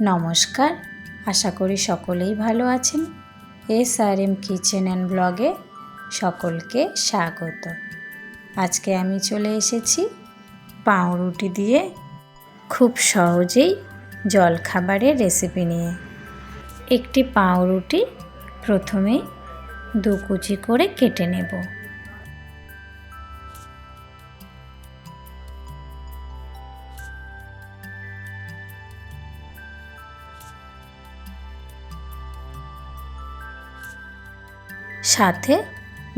নমস্কার, আশা করি সকলেই ভালো আছেন। S R M kitchen and ব্লগে সকলকে স্বাগত। আজকে আমি চলে এসেছি পাউরুটি দিয়ে খুব সহজেই জলখাবারের রেসিপি নিয়ে। একটি পাউরুটি প্রথমেই দু কুচি করে কেটে নেব। সাথে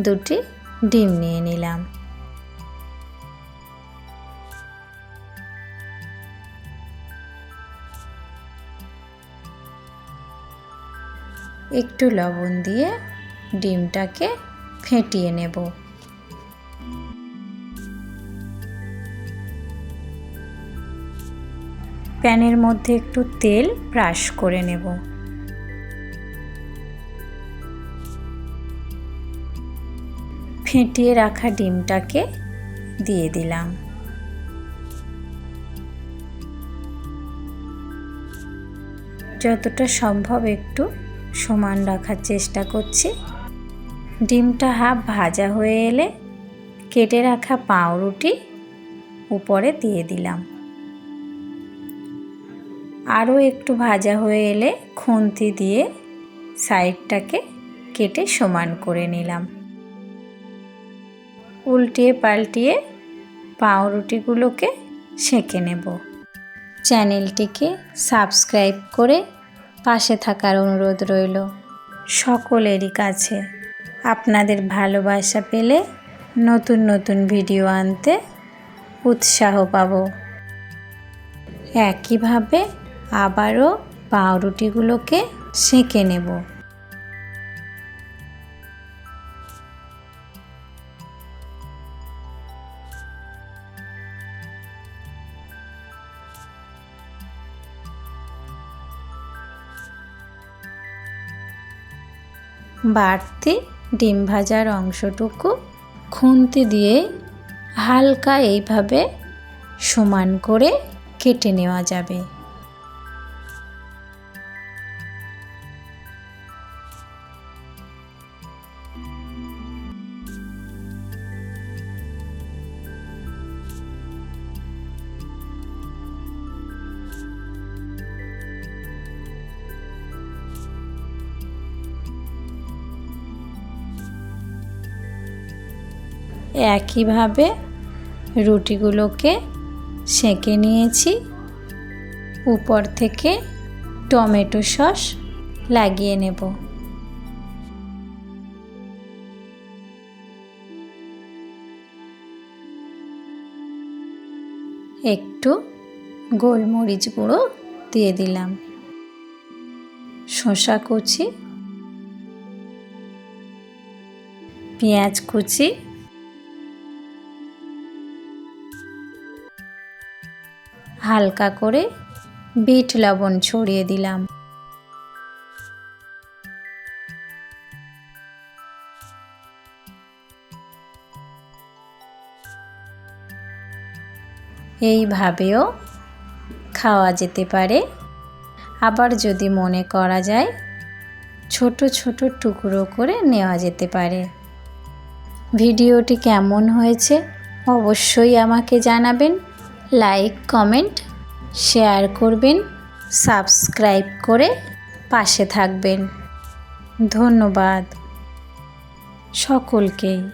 দুটি ডিম নিয়ে নিলাম। একটু লবণ দিয়ে ডিমটাকে ফেটিয়ে নেব। প্যানের মধ্যে একটু তেল ব্রাশ করে নেব। ফেটিয়ে রাখা ডিমটাকে দিয়ে দিলাম। যতটা সম্ভব একটু সমান রাখার চেষ্টা করছি। ডিমটা হাফ ভাজা হয়ে এলে কেটে রাখা পাউরুটি উপরে দিয়ে দিলাম। আরও একটু ভাজা হয়ে এলে খুন্তি দিয়ে সাইডটাকে কেটে সমান করে নিলাম। উল্টিয়ে পাল্টিয়ে পাউরুটিগুলোকে সেঁকে নেব। চ্যানেলটিকে সাবস্ক্রাইব করে পাশে থাকার অনুরোধ রইল সকলেরই কাছে। আপনাদের ভালোবাসা পেলে নতুন নতুন ভিডিও আনতে উৎসাহ পাব। একইভাবে আবারও পাউরুটিগুলোকে সেঁকে নেব। বাড়তি ডিম ভাজার অংশটুকু খুন্তি দিয়ে হালকা এইভাবে সমান করে কেটে নেওয়া যাবে। একইভাবে রুটিগুলোকে সেঁকে নিয়েছি। উপর থেকে টমেটো সস লাগিয়ে নেব। একটু গোলমরিচ গুঁড়ো দিয়ে দিলাম। শসা কুচি, পেঁয়াজ কুচি হালকা করে বিট লবণ ছড়িয়ে দিলাম। এইভাবেও খাওয়া যেতে পারে। আবার যদি মনে করা যায়, ছোট ছোট টুকরো করে নেওয়া যেতে পারে। ভিডিওটি কেমন হয়েছে অবশ্যই আমাকে জানাবেন। লাইক কমেন্ট শেয়ার করবেন সাবস্ক্রাইব করে পাশে থাকবেন। ধন্যবাদ সকলকেই।